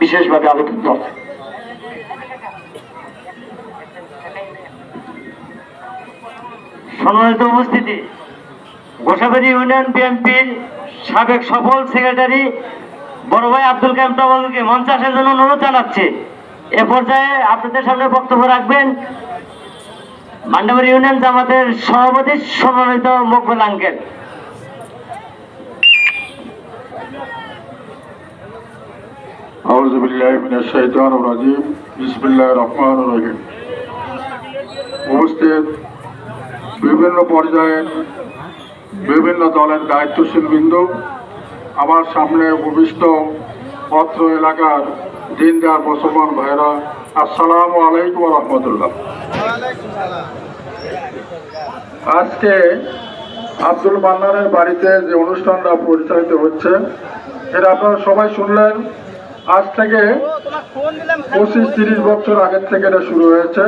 বিশেষভাবে আলোচিত সম্মানিত উপস্থিতি, গোসাবাড়ি ইউনিয়ন বিএনপির সাবেক সফল সেক্রেটারি বড় ভাই আব্দুল কালাম তাবালুকে মঞ্চে আসার জন্য অনুরোধ জানাচ্ছে। এ পর্যায়ে আপনাদের সামনে বক্তব্য রাখবেন মান্ডাবাড়ি ইউনিয়ন জামাতের সভাপতি সম্মানিত মকবুল আঙ্কেল। রাজিম। বিসমুল্লাহ রহমান উপস্থিত বিভিন্ন পর্যায়ে বিভিন্ন দলের দায়িত্বশীল বিন্দু, আমার সামনে উপবিষ্ট পত্র এলাকার দিনদার মুসলমান ভাইরা, আসসালামু আলাইকুম রহমতুল্লাহ। আজকে আব্দুল মান্নানের বাড়িতে যে অনুষ্ঠানটা পরিচালিত হচ্ছে এটা আপনারা সবাই শুনলেন আজ থেকে পঁচিশ, তিরিশ বছর আগের থেকে এটা শুরু হয়েছে।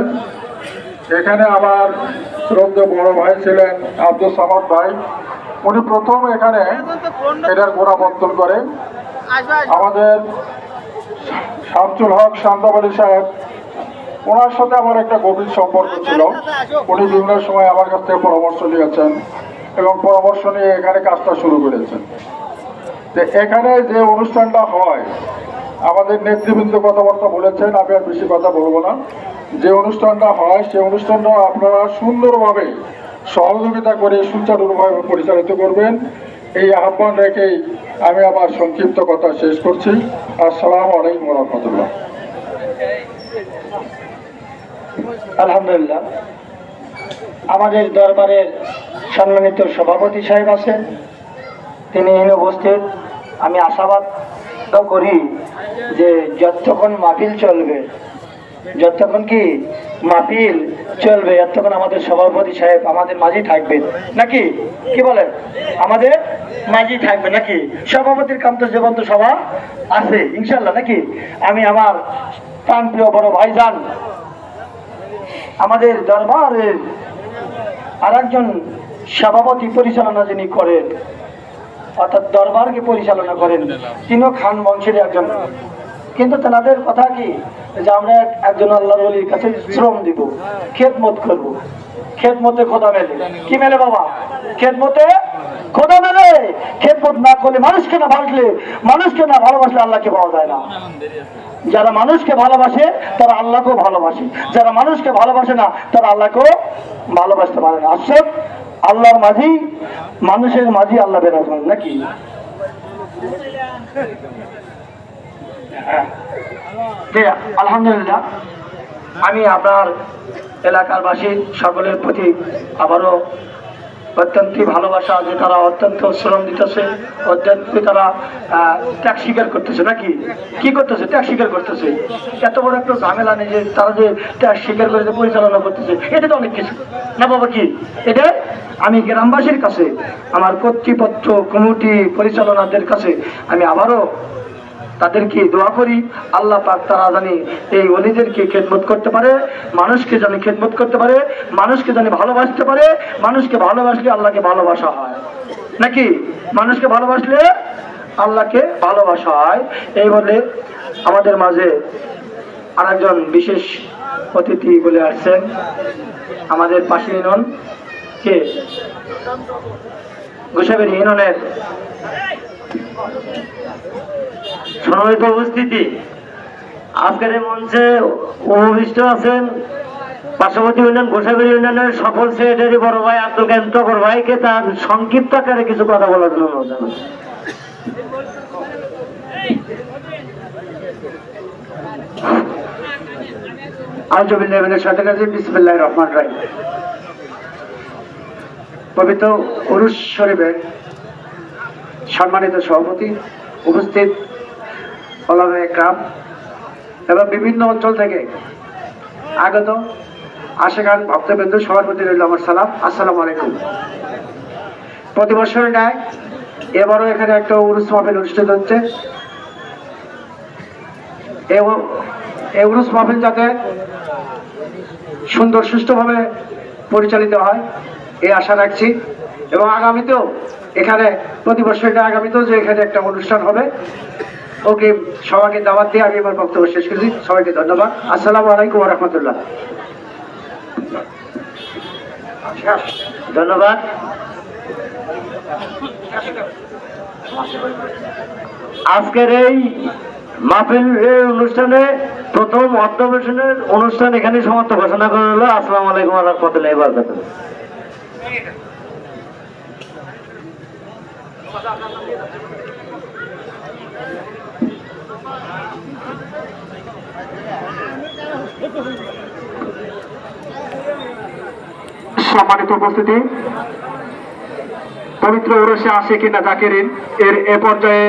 এখানে আমার শ্রদ্ধে বড় ভাই ছিলেন আব্দুল সামাদ ভাই। উনি প্রথম এখানে এটার গোড়াপত্তন করে। আমাদের শামসুল হক শান্তাবালী সাহেব, ওনার সাথে আমার একটা গভীর সম্পর্ক ছিল। উনি বিভিন্ন সময় আমার কাছ থেকে পরামর্শ নিয়েছেন এবং পরামর্শ নিয়ে এখানে কাজটা শুরু করেছেন। এখানে যে অনুষ্ঠানটা হয় আমাদের নেতৃবৃন্দ কথাবার্তা বলেছেন, আমি আর বেশি কথা বলব না। যে অনুষ্ঠানটা হয় সেই অনুষ্ঠানটা আপনারা সুন্দরভাবে সহযোগিতা করে সুচারুভাবে পরিচালিত করবেন। এই আহ্বান রেখেই আমি আমার সংক্ষিপ্ত কথা শেষ করছি। আসসালামু আলাইকুম রহমতুল্লাহ। আলহামদুলিল্লাহ। আমাদের দরবারের সম্মানিত সভাপতি সাহেব আছেন। তিনি উপস্থিত। আমি আশাবাদ তো করি যে যতক্ষণ মাহফিল চলবে, যতক্ষণ কি মাহফিল চলবে, এতক্ষণ আমাদের সভাপতি সাহেব আমাদের মাঝেই থাকবেন। নাকি? কি বলেন আমাদের মাঝেই থাকবে নাকি? সভাপতির কাম তো জীবন্ত সভা আছে ইনশাল্লাহ নাকি? আমি আমার প্রাণপ্রিয় বড় ভাইজান, আমাদের দরবারের আর একজন সভাপতি পরিচালনা যিনি করেন অর্থাৎ দরবারকে পরিচালনা করেন তিনিও খান বংশের একজন। কিন্তু তেনাদের কথা কি? যে আমরা একজন আল্লাহ বলির কাছে শ্রম দিব, খেদমত করব। খোদা মেলে। না করলে মানুষকে না মানুষকে না আল্লাহকে না। যারা মানুষকে ভালোবাসে, তারা আল্লাহকেও ভালোবাসে। যারা মানুষকে ভালোবাসে না, তারা আল্লাহকেও ভালোবাসতে পারে না। আসলে আল্লাহর মাঝি, মানুষের মাঝি আল্লাহ বেরাজমান নাকি। আলহামদুলিল্লাহ আমি আপনার এলাকার বাসী সকলের প্রতি আবারও অত্যন্ত ভালোবাসা যে তারা অত্যন্ত শ্রম দিতেছে, অত্যন্ত তারা ত্যাগ স্বীকার করতেছে নাকি? কি করতেছে? ত্যাগ স্বীকার করতেছে। এত বড় একটা ঝামেলা নেই যে তারা যে ত্যাগ স্বীকার করে পরিচালনা করতেছে, এটা তো অনেক কিছু। না বাবা, কি? এটা আমি গ্রামবাসীর কাছে, আমার কর্তৃপক্ষ কমিটি পরিচালনাদের কাছে আমি আবারও তাদেরকে দোয়া করি, আল্লাহ পাক তারা জানি এই অলিদেরকে খেদমত করতে পারে, মানুষকে জানি খেদমত করতে পারে, মানুষকে জানি ভালোবাসতে পারে, মানুষকে ভালোবাসলে আল্লাহকে ভালোবাসা হয়। নাকি? মানুষকে ভালোবাসলে আল্লাহকে ভালোবাসা হয়। এই বলে আমাদের মাঝে আরেকজন বিশেষ অতিথি বলে আসছেন। আমাদের পাশে নন কে? গোসাবের ইউনিয়নের সম্মানিত উপস্থিতি। আজকের মঞ্চে আছেন পার্শ্ববর্তী সফল সেক্রেটারি বড় ভাই আব্দুল ভাইকে তার সংক্ষিপ্ত আকারে কিছু কথা বলার জন্য শরীফের সম্মানিত সভাপতি উপস্থিত একরাম এবং বিভিন্ন অঞ্চল থেকে আগত আশেখান ভক্তবৃন্দ সবার প্রতি রইল আমার সালাম। আসসালামু আলাইকুম। প্রতি বছরের ন্যায় এবারও এখানে একটা উরুস মাহফিল অনুষ্ঠিত হচ্ছে। এই মাহফিল যাতে সুন্দর সুষ্ঠুভাবে পরিচালিত হয় এই আশা রাখছি এবং আগামীতেও এখানে প্রতি বছর না আগামীতেও যে এখানে একটা অনুষ্ঠান হবে। ওকে, সবাইকে দাওয়াত দিয়ে আমি আমার বক্তব্য শেষ করছি। সবাইকে ধন্যবাদ। আসসালামু আলাইকুম রহমতুল্লাহ ধন্যবাদ। আজকের এই মাহফিল অনুষ্ঠানে প্রথম অধ্যবেশনের অনুষ্ঠান এখানে সমাপ্ত ঘোষণা করা হলো। আসসালামু আলাইকুম রহমতুল্লাহ বারকাত সম্মানিত উপস্থিতি। পবিত্র ওরসে আসে কিনা জাকেরিন এর এ পর্যায়ে